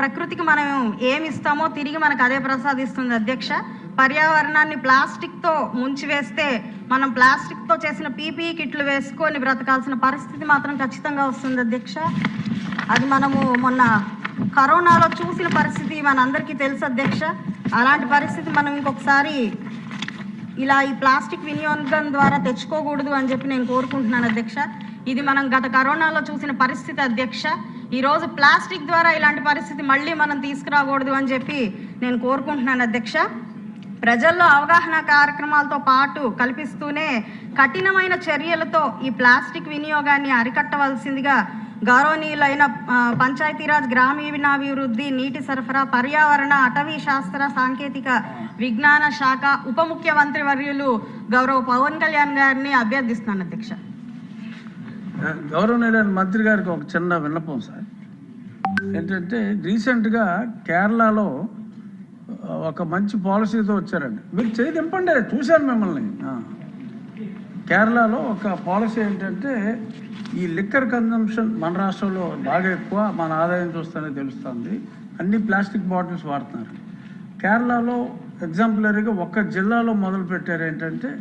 ప్రకృతికి మనం ఏమి ఇస్తామో తిరిగి మనకు అదే ప్రసాదిస్తుంది అధ్యక్ష. పర్యావరణాన్ని ప్లాస్టిక్తో ముంచివేస్తే మనం ప్లాస్టిక్తో చేసిన పీపీఈ కిట్లు వేసుకొని బ్రతకాల్సిన పరిస్థితి మాత్రం ఖచ్చితంగా వస్తుంది అధ్యక్ష. అది మనము మొన్న కరోనాలో చూసిన పరిస్థితి మనందరికీ తెలుసు అధ్యక్ష. అలాంటి పరిస్థితి మనం ఇంకొకసారి ఇలా ఈ ప్లాస్టిక్ వినియోగం ద్వారా తెచ్చుకోకూడదు అని చెప్పి నేను కోరుకుంటున్నాను అధ్యక్ష. ఇది మనం గత కరోనాలో చూసిన పరిస్థితి అధ్యక్ష. ఈరోజు ప్లాస్టిక్ ద్వారా ఇలాంటి పరిస్థితి మళ్ళీ మనం తీసుకురాకూడదు అని చెప్పి నేను కోరుకుంటున్నాను అధ్యక్ష. ప్రజల్లో అవగాహన కార్యక్రమాలతో పాటు కల్పిస్తూనే కఠినమైన చర్యలతో ఈ ప్లాస్టిక్ వినియోగాన్ని అరికట్టవలసిందిగా గౌరవనీయులైన పంచాయతీరాజ్ గ్రామీణాభివృద్ధి నీటి సరఫరా పర్యావరణ అటవీ శాస్త్ర సాంకేతిక విజ్ఞాన శాఖ ఉప ముఖ్యమంత్రి వర్యులు గౌరవ పవన్ కళ్యాణ్ గారిని అభ్యర్థిస్తున్నాను అధ్యక్ష. గౌరవనీయులైన మంత్రి గారికి ఒక చిన్న విన్నపం సార్. ఏంటంటే రీసెంట్గా కేరళలో ఒక మంచి పాలసీతో వచ్చారండి. మీరు చేయి దింపండి చూశాను మిమ్మల్ని. కేరళలో ఒక పాలసీ ఏంటంటే ఈ లిక్కర్ కన్జంప్షన్ మన రాష్ట్రంలో బాగా ఎక్కువ మన ఆదాయం చూస్తేనే తెలుస్తుంది. అన్ని ప్లాస్టిక్ బాటిల్స్ వాడుతున్నారు. కేరళలో ఎగ్జాంపులరీగా ఒక్క జిల్లాలో మొదలు పెట్టారు ఏంటంటే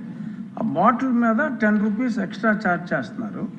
ఆ బాటిల్ మీద టెన్ రూపీస్ ఎక్స్ట్రా ఛార్జ్ చేస్తున్నారు.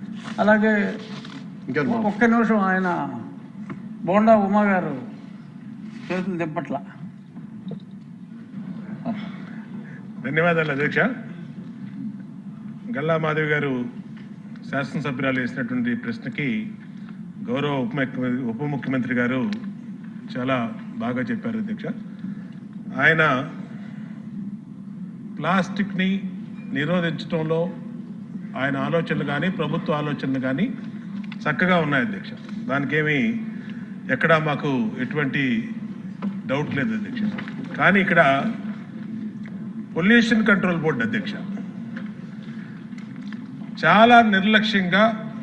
అలాగే? ఒక్క నిమిషం ఆయన బోండా ఉమా గారు చేతులు దింపట్ల ధన్యవాదాలు అధ్యక్ష. గల్లా మాధవి గారు శాసనసభ్యురాలు వేసినటువంటి ప్రశ్నకి గౌరవ ఉప ముఖ్యమంత్రి ఉప ముఖ్యమంత్రి గారు చాలా బాగా చెప్పారు అధ్యక్ష. ఆయన ప్లాస్టిక్ని నిరోధించడంలో ఆయన ఆలోచనలు కానీ ప్రభుత్వ ఆలోచనలు కానీ చక్కగా ఉన్నాయి అధ్యక్ష. దానికేమి ఎక్కడా మాకు ఎటువంటి డౌట్ లేదు అధ్యక్ష. కానీ ఇక్కడ పొల్యూషన్ కంట్రోల్ బోర్డు అధ్యక్ష చాలా నిర్లక్ష్యంగా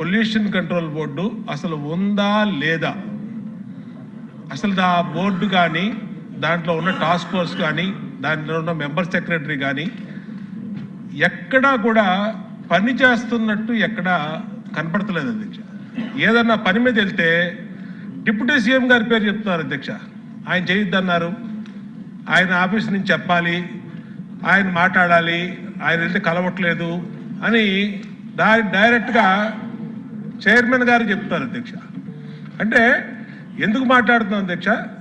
పొల్యూషన్ కంట్రోల్ బోర్డు అసలు ఉందా లేదా? అసలు ఆ బోర్డు కానీ దాంట్లో ఉన్న టాస్క్ ఫోర్స్ కానీ దాంట్లో ఉన్న మెంబర్ సెక్రటరీ కానీ ఎక్కడా కూడా పని చేస్తున్నట్టు ఎక్కడా కనపడతలేదు అధ్యక్ష. ఏదన్నా పని మీద వెళ్తే డిప్యూటీ సీఎం గారి పేరు చెప్తున్నారు అధ్యక్ష. ఆయన చేయొద్దన్నారు. ఆయన ఆఫీస్ నుంచి చెప్పాలి. ఆయన మాట్లాడాలి. ఆయన వెళ్తే కలవట్లేదు అని డైరెక్ట్గా చైర్మన్ గారు చెప్తారు అధ్యక్ష. అంటే ఎందుకు మాట్లాడుతున్నాం అధ్యక్ష?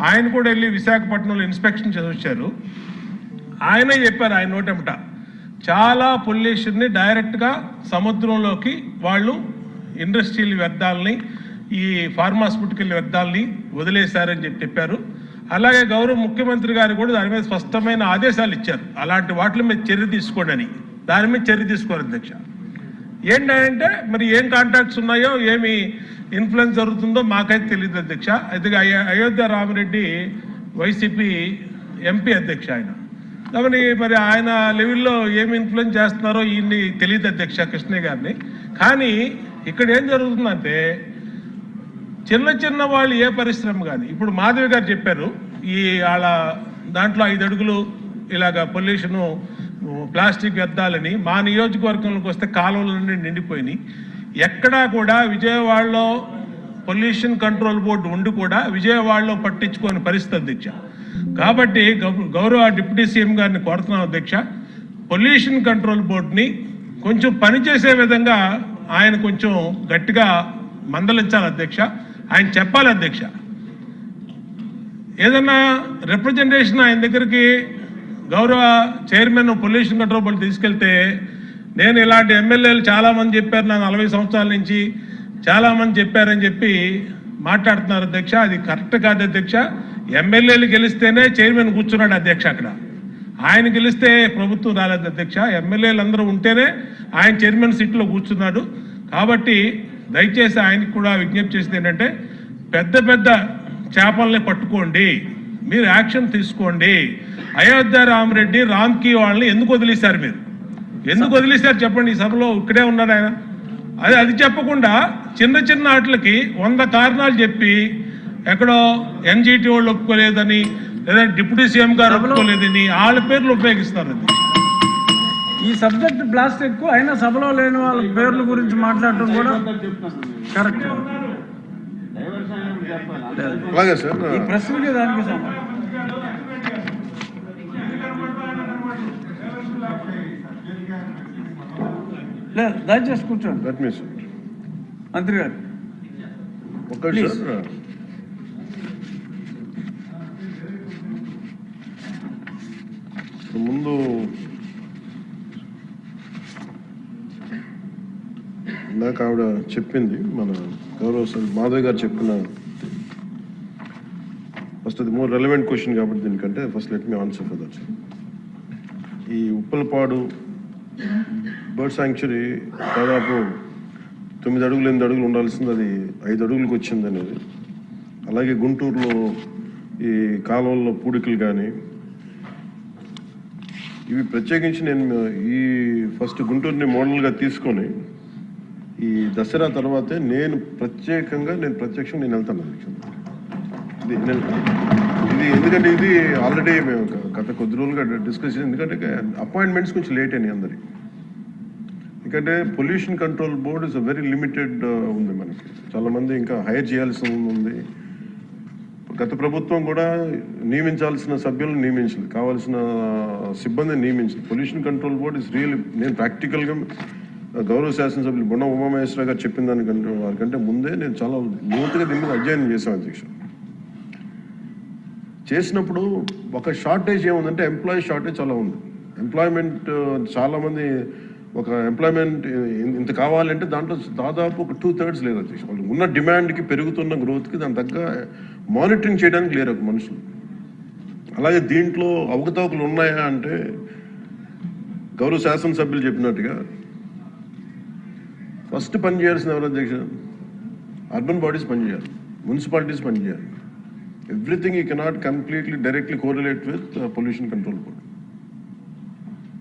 ఆయన కూడా వెళ్ళి విశాఖపట్నంలో ఇన్స్పెక్షన్ చదివచ్చారు ఆయనే చెప్పారు ఆయన నోటెమట చాలా పొల్యూషన్ని డైరెక్ట్గా సముద్రంలోకి వాళ్ళు ఇండస్ట్రియల్ వ్యర్థాలని ఈ ఫార్మాస్యూటికల్ వ్యర్థాలని వదిలేశారని చెప్పి చెప్పారు. అలాగే గౌరవ ముఖ్యమంత్రి గారు కూడా దాని మీద స్పష్టమైన ఆదేశాలు ఇచ్చారు. అలాంటి వాటి మీద చర్య తీసుకోండి అని. దాని మీద చర్య తీసుకోరు అధ్యక్ష. ఏంటంటే మరి ఏం కాంటాక్ట్స్ ఉన్నాయో ఏమి ఇన్ఫ్లుయెన్స్ జరుగుతుందో మాకైతే తెలియదు అధ్యక్ష. అయితే అయ- అయోధ్య రామిరెడ్డి వైసీపీ ఎంపీ అధ్యక్ష ఆయన. కాబట్టి మరి ఆయన లెవెల్లో ఏమి ఇన్ఫ్లుయెన్స్ చేస్తున్నారో ఈయన్ని తెలియదు అధ్యక్ష కృష్ణయ్య గారిని. కానీ ఇక్కడ ఏం జరుగుతుందంటే చిన్న చిన్న వాళ్ళు ఏ పరిశ్రమ కానీ ఇప్పుడు మాధవి గారు చెప్పారు ఈ వాళ్ళ దాంట్లో ఐదు అడుగులు ఇలాగ పొల్యూషను ప్లాస్టిక్ వ్యర్థాలని మా నియోజకవర్గంలోకి వస్తే కాలువలన్నీ నిండిపోయినాయి. ఎక్కడా కూడా విజయవాడలో పొల్యూషన్ కంట్రోల్ బోర్డు ఉండి కూడా విజయవాడలో పట్టించుకోని పరిస్థితి అధ్యక్ష. కాబట్టి గౌ- గౌరవ డిప్యూటీ సీఎం గారిని కోరుతున్నాం అధ్యక్ష. పొల్యూషన్ కంట్రోల్ బోర్డుని కొంచెం పనిచేసే విధంగా ఆయన కొంచెం గట్టిగా మందలించాలి అధ్యక్ష. ఆయన చెప్పాలి అధ్యక్ష. ఏదన్నా రిప్రజెంటేషన్ ఆయన దగ్గరికి గౌరవ చైర్మన్ పొల్యూషన్ కంట్రోల్ బోర్డు తీసుకెళ్తే నేను ఇలాంటి ఎమ్మెల్యేలు చాలామంది చెప్పారు నా నలభై సంవత్సరాల నుంచి చాలామంది చెప్పారని చెప్పి మాట్లాడుతున్నారు అధ్యక్ష. అది కరెక్ట్ కాదు అధ్యక్ష. ఎమ్మెల్యేలు గెలిస్తేనే చైర్మన్ కూర్చున్నాడు అధ్యక్ష అక్కడ. ఆయన గెలిస్తే ప్రభుత్వం రాలేదు అధ్యక్ష. ఎమ్మెల్యేలు అందరూ ఉంటేనే ఆయన చైర్మన్ సీట్లో కూర్చున్నాడు. కాబట్టి దయచేసి ఆయనకు కూడా విజ్ఞప్తి చేసింది ఏంటంటే పెద్ద పెద్ద చేపల్ని పట్టుకోండి. మీరు యాక్షన్ తీసుకోండి. అయోధ్య రామరెడ్డి రామ్కి వాళ్ళని ఎందుకు వదిలేశారు మీరు? ఎందుకు వదిలేశారు చెప్పండి ఈ సభలో? ఇక్కడే ఉన్నాడు ఆయన. అది అది చెప్పకుండా చిన్న చిన్న వాటికి వంద కారణాలు చెప్పి ఎక్కడో ఎన్జిటి వాళ్ళు ఒప్పుకోలేదని లేదా డిప్యూటీ సీఎం గారు ఒప్పుకోలేదని వాళ్ళ పేర్లు ఉపయోగిస్తారు అది. ఈ సబ్జెక్ట్ ప్లాస్టిక్ అయినా సభలో లేని వాళ్ళ పేర్ల గురించి మాట్లాడటం కూడా కరెక్ట్. అలాగే సార్. ఈ ప్రశ్నకి దానికి సమాధానం లేదు దయచేసి కూర్చోండి. మంత్రి గారు. ముందు ఇందాక ఆవిడ చెప్పింది మన గౌరవ సార్ మాధవ్ గారు చెప్పిన ఫస్ట్ అది మోర్ రెలవెంట్ క్వశ్చన్ కాబట్టి దీనికంటే first let me answer for that ఈ ఉప్పలపాడు బర్డ్ శాంక్చురీ దాదాపు తొమ్మిది అడుగులు ఎనిమిది అడుగులు ఉండాల్సింది. అది ఐదు అడుగులకు వచ్చింది అనేది. అలాగే గుంటూరులో ఈ కాలువల్లో పూడికలు కానీ ఇవి ప్రత్యేకించి నేను ఈ ఫస్ట్ గుంటూరుని మోడల్గా తీసుకొని ఈ దసరా తర్వాతే నేను ప్రత్యేకంగా నేను ప్రత్యక్షంగా నేను వెళ్తాను ఇది ఇది ఎందుకంటే ఇది ఆల్రెడీ మేము గత కొద్ది రోజులుగా డిస్కస్ చేసి ఎందుకంటే అపాయింట్మెంట్స్ కొంచెం లేట్ అయినాయి అందరికి. ఎందుకంటే pollution control board is very limited ఉంది మనకి. చాలామంది ఇంకా హైర్ చేయాల్సి ఉంది. గత ప్రభుత్వం కూడా నియమించాల్సిన సభ్యులను నియమించలేదు కావాల్సిన uh, సిబ్బందిని నియమించలేదు pollution control board is real నేను ప్రాక్టికల్గా uh, గౌరవ శాసనసభ్యులు బొండ ఉమామహేశ్వర గారు చెప్పిన దానికంటే వారికంటే ముందే నేను చాలా లోతుగా దీని మీద అధ్యయనం చేశాను అధ్యక్ష. చేసినప్పుడు ఒక షార్టేజ్ ఏముందంటే ఎంప్లాయీ షార్టేజ్ చాలా ఉంది. ఎంప్లాయ్మెంట్ uh, చాలామంది ఒక ఎంప్లాయ్మెంట్ ఇంత కావాలంటే దాంట్లో దాదాపు ఒక టూ థర్డ్స్ లేదు వచ్చేసి వాళ్ళు ఉన్న డిమాండ్కి పెరుగుతున్న గ్రోత్కి దాని తగ్గ మానిటరింగ్ చేయడానికి లేరు ఒక మనుషులు. అలాగే దీంట్లో అవకతవకలు ఉన్నాయా అంటే గౌరవ శాసనసభ్యులు చెప్పినట్టుగా ఫస్ట్ పని చేయాల్సిన ఎవరు అధ్యక్ష? అర్బన్ బాడీస్ పనిచేయాలి మున్సిపాలిటీస్ పనిచేయాలి everything you cannot completely directly correlate with pollution control board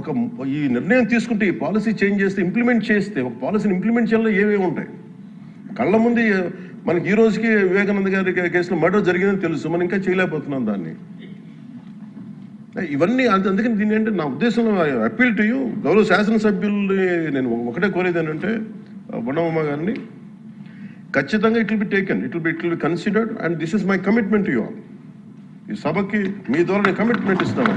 ఒక ఈ నిర్ణయం తీసుకుంటే ఈ పాలసీ చేంజ్ చేస్తే ఇంప్లిమెంట్ చేస్తే ఒక పాలసీని ఇంప్లిమెంట్ చేయాలో ఏమేమి ఉంటాయి? కళ్ళ ముందు మనకి ఈ రోజుకి వివేకానంద గారి కేసులో మర్డర్ జరిగిందని తెలుసు. మనం ఇంకా చేయలేకపోతున్నాం దాన్ని. ఇవన్నీ అది అందుకని దీన్ని అంటే నా ఉద్దేశంలో అప్పీల్ టు యూ గౌరవ శాసనసభ్యుల్ని నేను ఒకటే కోరేది ఏంటంటే బొండమ్మ గారిని ఖచ్చితంగా it will be taken it will be it will be considered and this is my commitment you all. ఈ సభకి మీ ద్వారా నేను కమిట్మెంట్ ఇస్తాను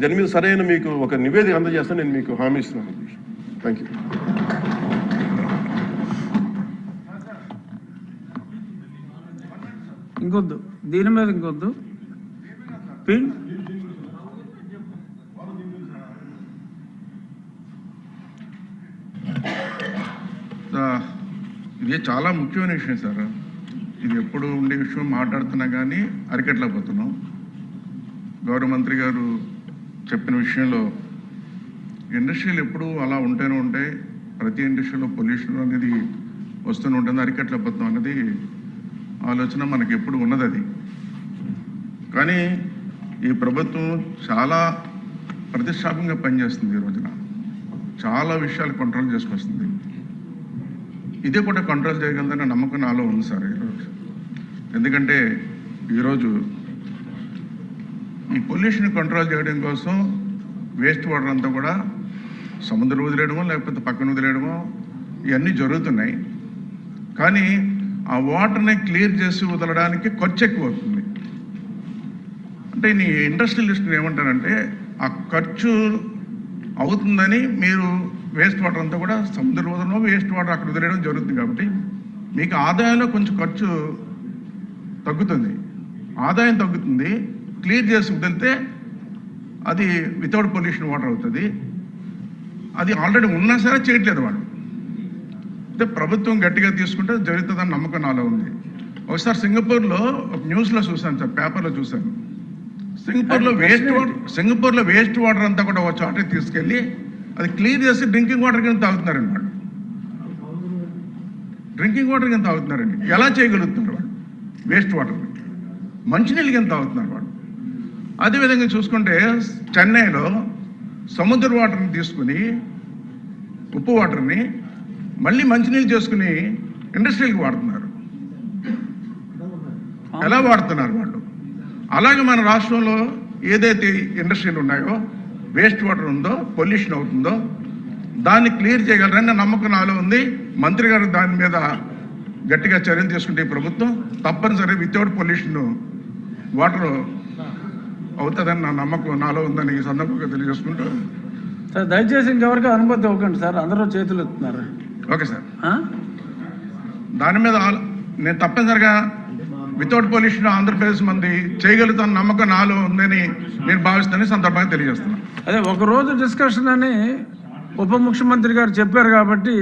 దాని మీద సరైన మీకు ఒక నివేదిక అందజేస్తాను నేను మీకు హామీ ఇస్తున్నాను. థ్యాంక్ యూ ఇంకొద్దు. దీని మీద ఇంకొద్దు. పిన్. ఇది చాలా ముఖ్యమైన విషయం సార్. ఇది ఎప్పుడు ఉండే విషయం మాట్లాడుతున్నా కానీ అరికట్లేకపోతున్నాం గౌరవ మంత్రి గారు చెప్పిన విషయంలో ఇండస్ట్రీలు ఎప్పుడు అలా ఉంటూనే ఉంటాయి. ప్రతి ఇండస్ట్రీలో పొల్యూషన్ అనేది వస్తూనే ఉంటుంది. అరికట్లబద్ధం అనేది ఆలోచన మనకి ఎప్పుడు ఉన్నది అది. కానీ ఈ ప్రభుత్వం చాలా ప్రతిష్టాపంగా పనిచేస్తుంది ఈ రోజున. చాలా విషయాలు కంట్రోల్ చేసుకొస్తుంది. ఇదే కూడా కంట్రోల్ చేయగలదనే నమ్మకం నాలో ఉంది సార్. ఈరోజు ఎందుకంటే ఈరోజు ఈ పొల్యూషన్ కంట్రోల్ చేయడం కోసం వేస్ట్ వాటర్ అంతా కూడా సముద్రం వదిలేయడమో లేకపోతే పక్కన వదిలేయడమో ఇవన్నీ జరుగుతున్నాయి. కానీ ఆ వాటర్ని క్లియర్ చేసి వదలడానికి ఖర్చు ఎక్కువ అవుతుంది. అంటే నీ ఇండస్ట్రియలిస్ట్ ఏమంటారంటే ఆ ఖర్చు అవుతుందని మీరు వేస్ట్ వాటర్ అంతా కూడా సముద్ర వదలడం వేస్ట్ వాటర్ అక్కడ వదిలేయడం జరుగుతుంది కాబట్టి మీకు ఆదాయంలో కొంచెం ఖర్చు తగ్గుతుంది. ఆదాయం తగ్గుతుంది. క్లియర్ చేసి వదిలితే అది వితౌట్ పొల్యూషన్ వాటర్ అవుతుంది. అది ఆల్రెడీ ఉన్నా సరే చేయట్లేదు వాళ్ళు అంటే ప్రభుత్వం గట్టిగా తీసుకుంటే జరుగుతుందని నమ్మకం నాలో ఉంది. ఒకసారి సింగపూర్లో ఒక న్యూస్లో చూశాను సార్ పేపర్లో చూశాను. సింగపూర్లో వేస్ట్ వాటర్ సింగపూర్లో వేస్ట్ వాటర్ అంతా కూడా ఒక చోట తీసుకెళ్ళి అది క్లియర్ చేసి డ్రింకింగ్ వాటర్ కింద తాగుతున్నారండి వాళ్ళు డ్రింకింగ్ వాటర్ కింద తాగుతున్నారండి. ఎలా చేయగలుగుతున్నారు వాళ్ళు వేస్ట్ వాటర్ మంచినీళ్ళు కింద తాగుతున్నారు వాళ్ళు అదేవిధంగా చూసుకుంటే చెన్నైలో సముద్ర వాటర్ని తీసుకుని ఉప్పు వాటర్ని మళ్ళీ మంచినీళ్ళు చేసుకుని ఇండస్ట్రీలకు వాడుతున్నారు. ఎలా వాడుతున్నారు వాళ్ళు? అలాగే మన రాష్ట్రంలో ఏదైతే ఇండస్ట్రీలు ఉన్నాయో వేస్ట్ వాటర్ ఉందో పొల్యూషన్ అవుతుందో దాన్ని క్లియర్ చేయగలరని నమ్మకం నాలో ఉంది. మంత్రి గారు దాని మీద గట్టిగా చర్యలు తీసుకుంటే ఈ ప్రభుత్వం తప్పనిసరి వితౌట్ పొల్యూషన్ వాటర్ అవుతుందని నా నమ్మకం నాలో ఉందని ఈ సందర్భంగా తెలియజేసుకుంటూ సార్ దయచేసి ఇంకెవరికి అనుమతి ఇవ్వకండి సార్ అందరూ చేతులు ఎత్తున్నారు. Okay sir? దాని మీద నేను తప్పనిసరిగా వితౌట్ పొల్యూషన్ ఆంధ్రప్రదేశ్ మంది చేయగలుగుతాను నమ్మకం నాలో ఉందని నేను భావిస్తానని సందర్భంగా తెలియజేస్తున్నాను అదే ఒక రోజు డిస్కషన్ అని ఉప ముఖ్యమంత్రి గారు చెప్పారు కాబట్టి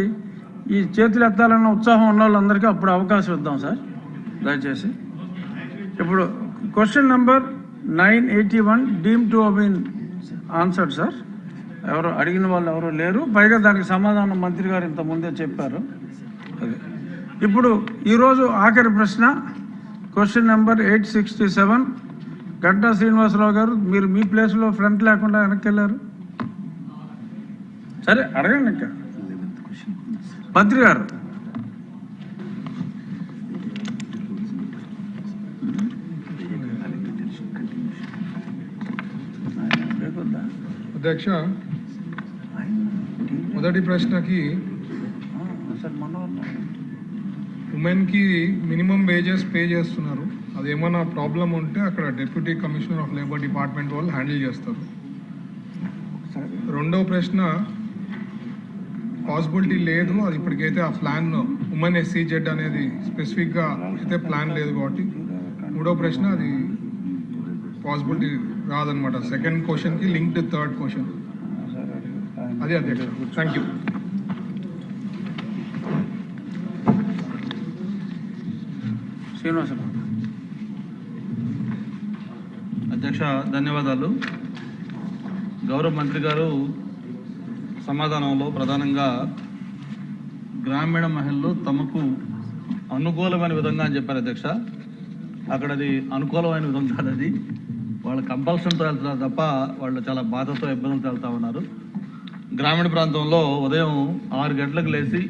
ఈ చేతులు ఎత్తాలన్న ఉత్సాహం ఉన్న వాళ్ళందరికీ అప్పుడు అవకాశం ఇద్దాం సార్. దయచేసి. ఇప్పుడు question number nine eighty one deem to been answered sir. ఎవరు అడిగిన వాళ్ళు ఎవరు లేరు. పైగా దానికి సమాధానం మంత్రి గారు ఇంత ముందే చెప్పారు. అదే. ఇప్పుడు ఈరోజు ఆఖరి ప్రశ్న. Question number eight sixty seven Ganta Srinivasarao గారు మీరు మీ ప్లేస్లో ఫ్రంట్ లేకుండా వెనక్కి వెళ్ళారు సరే అడగండి ఇంకా. మంత్రి గారు అధ్యక్ష మొదటి ప్రశ్నకి ఉమెన్కి మినిమం వేజెస్ పే చేస్తున్నారు. అది ఏమైనా ప్రాబ్లం ఉంటే అక్కడ deputy commissioner of labour department వాళ్ళు హ్యాండిల్ చేస్తారు. రెండో ప్రశ్న పాసిబిలిటీ లేదు అది ఇప్పటికైతే ఆ ప్లాన్ ఉమెన్ ఎస్సీ జెడ్ అనేది స్పెసిఫిక్గా అయితే ప్లాన్ లేదు కాబట్టి. మూడో ప్రశ్న అది పాసిబిలిటీ రాదనమాట సెకండ్ క్వశ్చన్కి లింక్డ్ థర్డ్ క్వశ్చన్ అది అధ్యక్ష. Thank you Srinivasarao. అధ్యక్ష ధన్యవాదాలు. గౌరవ మంత్రి గారు సమాధానంలో ప్రధానంగా గ్రామీణ మహిళలు తమకు అనుకూలమైన విధంగా అని చెప్పారు అధ్యక్ష. అక్కడ అది అనుకూలమైన విధం కాదు అది వాళ్ళు కంపల్షన్తో వెళ్తున్నారు తప్ప వాళ్ళు చాలా బాధతో ఇబ్బందులతో వెళ్తూ ఉన్నారు. గ్రామీణ ప్రాంతంలో ఉదయం ఆరు గంటలకు లేచి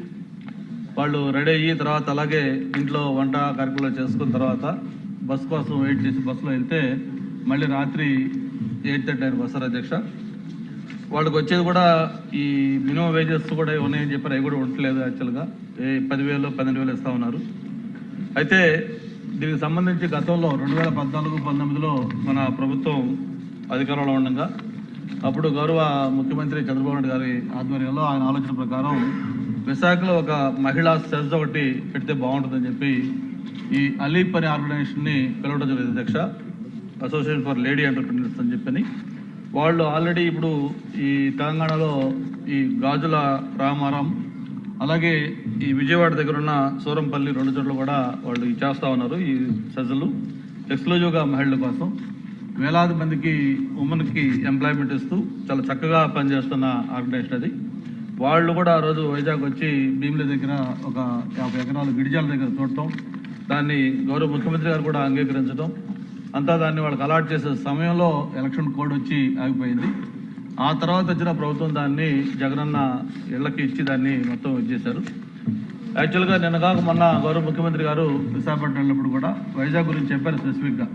వాళ్ళు రెడీ అయ్యి తర్వాత అలాగే ఇంట్లో వంట కార్యక్రమాలు చేసుకున్న తర్వాత బస్ కోసం వెయిట్ చేసి బస్సులో వెళ్తే మళ్ళీ రాత్రి ఎయిట్ థర్టీ వస్తారు అధ్యక్ష వాళ్ళకి వచ్చేది కూడా ఈ మినిమం వేజెస్ కూడా ఉన్నాయని చెప్పారు అవి కూడా ఉండట్లేదు యాక్చువల్గా ఏ పదివేలు పన్నెండు వేలు ఇస్తా ఉన్నారు. అయితే దీనికి సంబంధించి గతంలో రెండు వేల పద్నాలుగు పంతొమ్మిదిలో మన ప్రభుత్వం అధికారంలో ఉండగా అప్పుడు గౌరవ ముఖ్యమంత్రి చంద్రబాబు నాయుడు గారి ఆధ్వర్యంలో ఆయన ఆలోచన ప్రకారం విశాఖలో ఒక మహిళా సెజ్ ఒకటి పెడితే బాగుంటుందని చెప్పి ఈ అలీప్ అనే ఆర్గనైజేషన్ని పిలవడం జరిగింది అధ్యక్ష. అసోసియేషన్ ఫర్ లేడీ ఎంటర్ప్రినర్స్ అని చెప్పని. వాళ్ళు ఆల్రెడీ ఇప్పుడు ఈ తెలంగాణలో ఈ గాజుల రామారం అలాగే ఈ విజయవాడ దగ్గర ఉన్న సూరంపల్లి రెండు చోట్ల కూడా వాళ్ళు చేస్తూ ఉన్నారు ఈ సజ్జలు. ఎక్స్క్లూజివ్గా మహిళల కోసం వేలాది మందికి ఉమెన్కి ఎంప్లాయ్మెంట్ ఇస్తూ చాలా చక్కగా పనిచేస్తున్న ఆర్గనైజేషన్ అది. వాళ్ళు కూడా ఆ రోజు వైజాగ్ వచ్చి భీమిలి దగ్గర ఒక యాభై ఎకరాలు గిరిజాల దగ్గర చూడటం దాన్ని గౌరవ ముఖ్యమంత్రి గారు కూడా అంగీకరించడం అంతా దాన్ని వాళ్ళకి అలాట్ చేసే సమయంలో ఎలక్షన్ కోడ్ వచ్చి ఆగిపోయింది. ఆ తర్వాత వచ్చిన ప్రభుత్వం దాన్ని జగనన్న ఇళ్ళకి ఇచ్చి దాన్ని మొత్తం ఇచ్చేశారు యాక్చువల్గా నిన్న కాక మొన్న గౌరవ ముఖ్యమంత్రి గారు విశాఖపట్నం వెళ్ళినప్పుడు కూడా వైజాగ్ గురించి చెప్పారు స్పెసిఫిక్గా.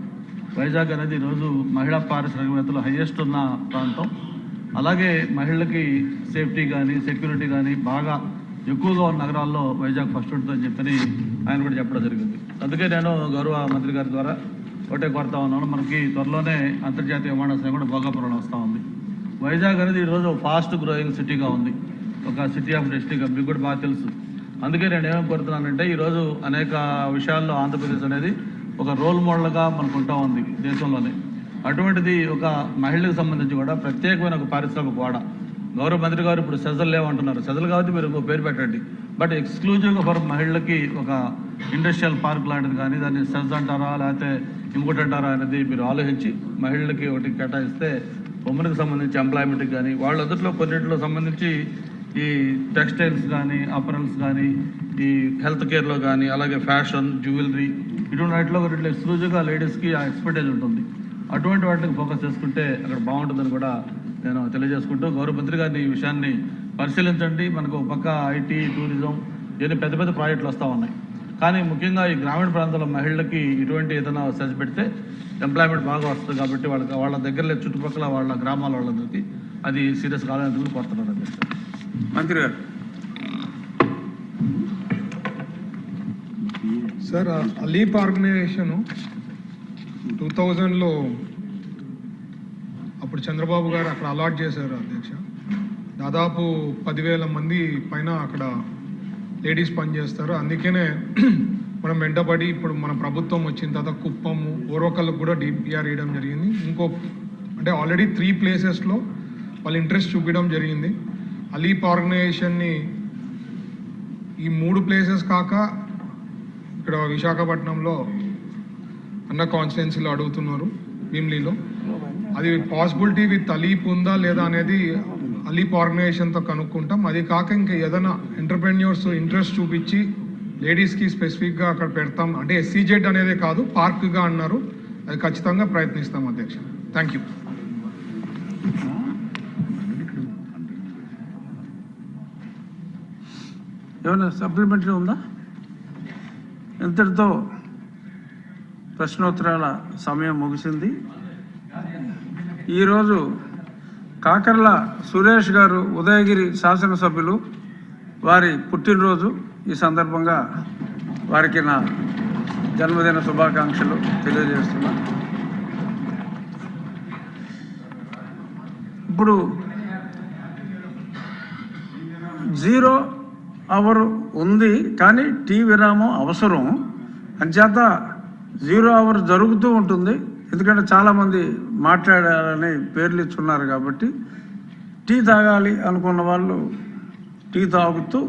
వైజాగ్ అనేది ఈరోజు మహిళా పారిశ్రామికవేత్తలు హైయెస్ట్ ఉన్న ప్రాంతం. అలాగే మహిళలకి సేఫ్టీ కానీ సెక్యూరిటీ కానీ బాగా ఎక్కువగా ఉన్న నగరాల్లో వైజాగ్ ఫస్ట్ ఉంటుందని చెప్పని ఆయన కూడా చెప్పడం జరిగింది. అందుకే నేను గౌరవ మంత్రి గారి ద్వారా ఒకటే కోరుతా ఉన్నాను. మనకి త్వరలోనే అంతర్జాతీయ విమానాశ్రయం కూడా భోగాపురంలో వస్తూ ఉంది. వైజాగ్ అనేది ఈరోజు ఫాస్ట్ గ్రోయింగ్ సిటీగా ఉంది. ఒక సిటీ ఆఫ్ డెస్టినీగా మీకు కూడా బాగా తెలుసు. అందుకే నేను ఏమేమి కోరుతున్నానంటే ఈరోజు అనేక విషయాల్లో ఆంధ్రప్రదేశ్ అనేది ఒక రోల్ మోడల్గా మనకు ఉంటా ఉంది దేశంలోనే. అటువంటిది ఒక మహిళలకు సంబంధించి కూడా ప్రత్యేకమైన ఒక పారిశ్రామిక వాడ. గౌరవ మంత్రి గారు ఇప్పుడు సెజల్ లేవంటున్నారు. సెజల్ కాబట్టి మీరు ఇంకో పేరు పెట్టండి. బట్ ఎక్స్క్లూజివ్గా ఫర్ మహిళలకి ఒక ఇండస్ట్రియల్ పార్క్ లాంటిది కానీ దాన్ని సెజ్ అంటారా లేకపోతే ఇంకోటి అంటారా అనేది మీరు ఆలోచించి మహిళలకి ఒకటి కేటాయిస్తే ఉమెన్కి సంబంధించి ఎంప్లాయ్మెంట్కి కానీ వాళ్ళందరిలో కొన్నింటిలో సంబంధించి ఈ టెక్స్టైల్స్ కానీ అపరల్స్ కానీ ఈ హెల్త్ కేర్లో కానీ అలాగే ఫ్యాషన్ జ్యువెలరీ ఇటువంటి వాటిలో కొన్నిట్లో ఎక్స్క్లూజివ్గా లేడీస్కి ఆ ఎక్స్పర్టైజ్ ఉంటుంది. అటువంటి వాటికి ఫోకస్ చేసుకుంటే అక్కడ బాగుంటుందని కూడా నేను తెలియజేసుకుంటూ గౌరవ మంత్రి గారిని ఈ విషయాన్ని పరిశీలించండి. మనకు ఒక పక్క ఐటీ టూరిజం ఇవన్నీ పెద్ద పెద్ద ప్రాజెక్టులు వస్తూ ఉన్నాయి. కానీ ముఖ్యంగా ఈ గ్రామీణ ప్రాంతాల మహిళలకి ఇటువంటి ఏదైనా సెర్చ్ పెడితే ఎంప్లాయ్మెంట్ బాగా వస్తుంది కాబట్టి వాళ్ళకి వాళ్ళ దగ్గర చుట్టుపక్కల వాళ్ళ గ్రామాల వాళ్ళందరికీ అది సీరియస్ కావాలని కోరుతున్నాను. మంత్రి గారు. సార్ అలీప్ ఆర్గనైజేషన్ టూ థౌజండ్లో అప్పుడు చంద్రబాబు గారు అక్కడ అలాట్ చేశారు అధ్యక్ష. దాదాపు పదివేల మంది పైన అక్కడ లేడీస్ పనిచేస్తారు. అందుకనే మనం వెంటబడి ఇప్పుడు మన ప్రభుత్వం వచ్చిన తర్వాత కుప్పము ఓరొకళ్ళకు కూడా డిపిఆర్ ఇవ్వడం జరిగింది. ఇంకో అంటే ఆల్రెడీ త్రీ ప్లేసెస్లో వాళ్ళు ఇంట్రెస్ట్ చూపించడం జరిగింది. అలీప్ ఆర్గనైజేషన్ని ఈ మూడు ప్లేసెస్ కాక ఇక్కడ విశాఖపట్నంలో అన్న కాన్స్టిట్యున్సీలో అడుగుతున్నారు భీమ్లీలో. అది పాసిబిలిటీ విత్ అలీప్ ఉందా లేదా అనేది అలీప్ ఆర్గనైజేషన్తో కనుక్కుంటాం. అది కాక ఇంకా ఏదైనా ఎంటర్ప్రెన్యూర్స్ ఇంట్రెస్ట్ చూపించి లేడీస్కి స్పెసిఫిక్గా అక్కడ పెడతాం. అంటే ఎస్సీజెడ్ అనేది కాదు పార్క్గా అన్నారు. అది ఖచ్చితంగా ప్రయత్నిస్తాం అధ్యక్ష. Thank you. ఏమైనా సప్లిమెంటరీ ఉందా? ఇంతటితో ప్రశ్నోత్తరాల సమయం ముగిసింది. ఈరోజు కాకర్ల సురేష్ గారు ఉదయగిరి శాసనసభ్యులు వారి పుట్టినరోజు. ఈ సందర్భంగా వారికి నా జన్మదిన శుభాకాంక్షలు తెలియజేస్తున్నా. ఇప్పుడు జీరో అవర్ ఉంది కానీ టీ విరామం అవసరం. అంచేత జీరో అవర్ జరుగుతూ ఉంటుంది. ఎందుకంటే చాలామంది మాట్లాడాలని పేర్లు ఇచ్చున్నారు కాబట్టి టీ తాగాలి అనుకున్న వాళ్ళు టీ తాగుతూ.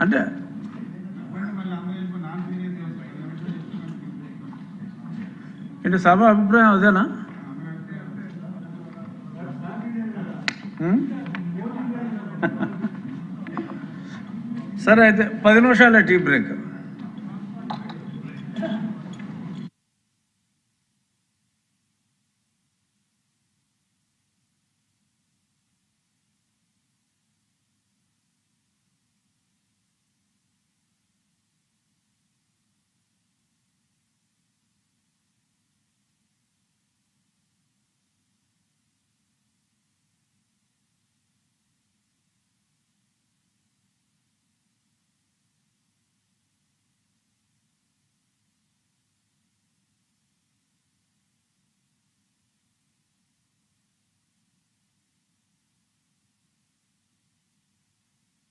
అంటే అంటే సభ అభిప్రాయం అదేనా? సరే అయితే పది నిమిషాలే టీ బ్రేక్